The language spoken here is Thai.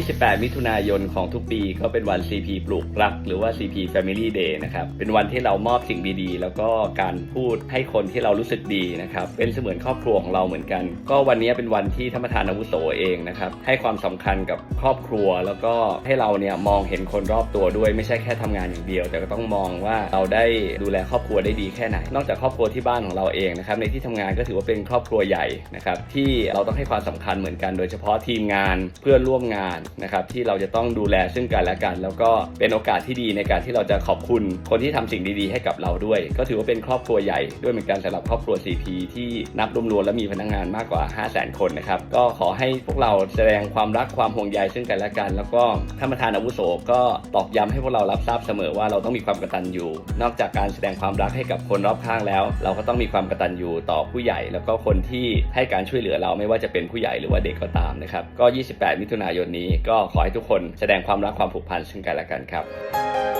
28มิถุนายนของทุกปีก็เป็นวัน CP ปลูกรัก หรือว่า CP Family Day นะครับ เป็นวันที่เรามอบสิ่งดีๆ แล้วก็การพูดให้คนที่เรารู้สึกดีนะครับ เป็นเสมือนครอบครัวของเราเหมือนกัน ก็วันนี้เป็นวันที่ธรรมทานอาวุโสเองนะครับ ให้ความสำคัญกับครอบครัว แล้วก็ให้เราเนี่ยมองเห็นคนรอบตัวด้วย ไม่ใช่แค่ทำงานอย่างเดียว แต่ก็ต้องมองว่าเราได้ดูแลครอบครัวได้ดีแค่ไหน นอกจากครอบครัวที่บ้านของเราเองนะครับ ในที่ทำงานก็ถือว่าเป็นครอบครัวใหญ่นะครับ ที่เราต้องให้ความสำคัญเหมือนกัน โดยเฉพาะทีมงานเพื่อนร่วมงานนะครับที่เราจะต้องดูแลซึ่งกันและกัน แล้วก็เป็นโอกาสที่ดีในการที่เราจะขอบคุณคนที่ทำสิ่งดีๆ ให้กับเราด้วย ก็ถือว่าเป็นครอบครัวใหญ่ด้วยเหมือนกันสำหรับครอบครัว CP ที่นับรวมๆแล้วมีพนักงานมากกว่า 5 0 0 0 0 0 คนนะครับก็ขอให้พวกเราแสดงความรักความห่วงใยซึ่งกันและกัน แล้วก็ท่านประธานอาวุโสก็ตอกย้ำให้พวกเรารับทราบเสมอว่าเราต้องมีความกตัญญูนอกจากการแสดงความรักให้กับคนรอบข้างแล้ว เราก็ต้องมีความกตัญญูต่อผู้ใหญ่ แล้วก็คนที่ให้การช่วยเหลือเราไม่ว่าจะเป็นผู้ใหญ่หรือว่าเด็กก็ตามนะครับก็ 28 มิถุนายนนี้ก็ขอให้ทุกคนแสดงความรักความผูกพันซึ่งกันและกันครับ